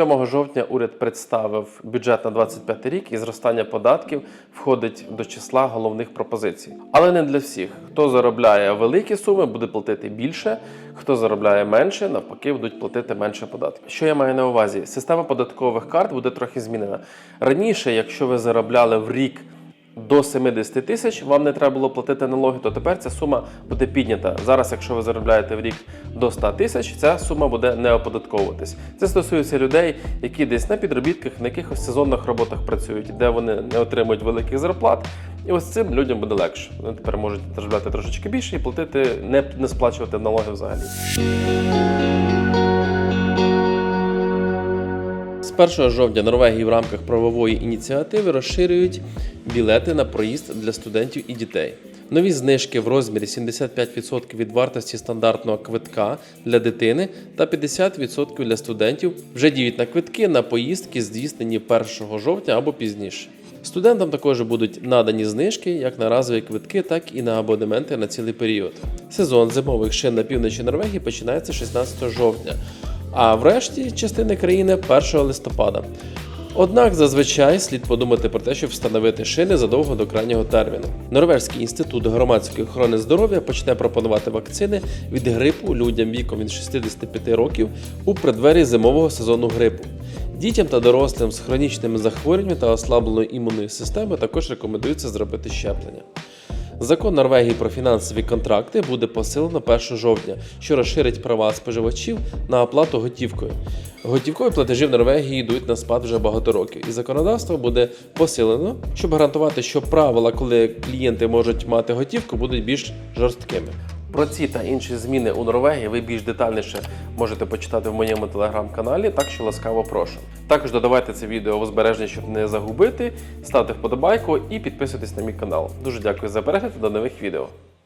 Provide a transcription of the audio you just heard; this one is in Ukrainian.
7 жовтня уряд представив бюджет на 25 рік і зростання податків входить до числа головних пропозицій. Але не для всіх. Хто заробляє великі суми, буде платити більше. Хто заробляє менше, навпаки, будуть платити менше податків. Що я маю на увазі? Система податкових карт буде трохи змінена. Раніше, якщо ви заробляли в рік до 70 тисяч вам не треба було платити налоги, то тепер ця сума буде піднята. Зараз, якщо ви заробляєте в рік до 100 тисяч, ця сума буде не оподатковуватись. Це стосується людей, які десь на підробітках, на якихось сезонних роботах працюють, де вони не отримують великих зарплат. І ось цим людям буде легше. Вони тепер можуть заробляти трошечки більше і платити, не, не сплачувати налоги взагалі. 1 жовтня Норвегії в рамках правової ініціативи розширюють білети на проїзд для студентів і дітей. Нові знижки в розмірі 75% від вартості стандартного квитка для дитини та 50% для студентів вже діють на квитки на поїздки, здійснені 1 жовтня або пізніше. Студентам також будуть надані знижки як на разові квитки, так і на абонементи на цілий період. Сезон зимових шин на півночі Норвегії починається 16 жовтня, а в решті частини країни 1 листопада. Однак зазвичай слід подумати про те, щоб встановити шини задовго до крайнього терміну. Норвезький інститут громадської охорони здоров'я почне пропонувати вакцини від грипу людям віком від 65 років у преддверії зимового сезону грипу. Дітям та дорослим з хронічними захворюваннями та ослабленою імунною системою також рекомендується зробити щеплення. Закон Норвегії про фінансові контракти буде посилено 1 жовтня, що розширить права споживачів на оплату готівкою. Готівкові платежі в Норвегії йдуть на спад вже багато років, і законодавство буде посилено, щоб гарантувати, що правила, коли клієнти можуть мати готівку, будуть більш жорсткими. Про ці та інші зміни у Норвегії ви більш детальніше можете почитати в моєму телеграм-каналі, так що ласкаво прошу. Також додавайте це відео в збереження, щоб не загубити, ставте вподобайку і підписуйтесь на мій канал. Дуже дякую за перегляд до нових відео.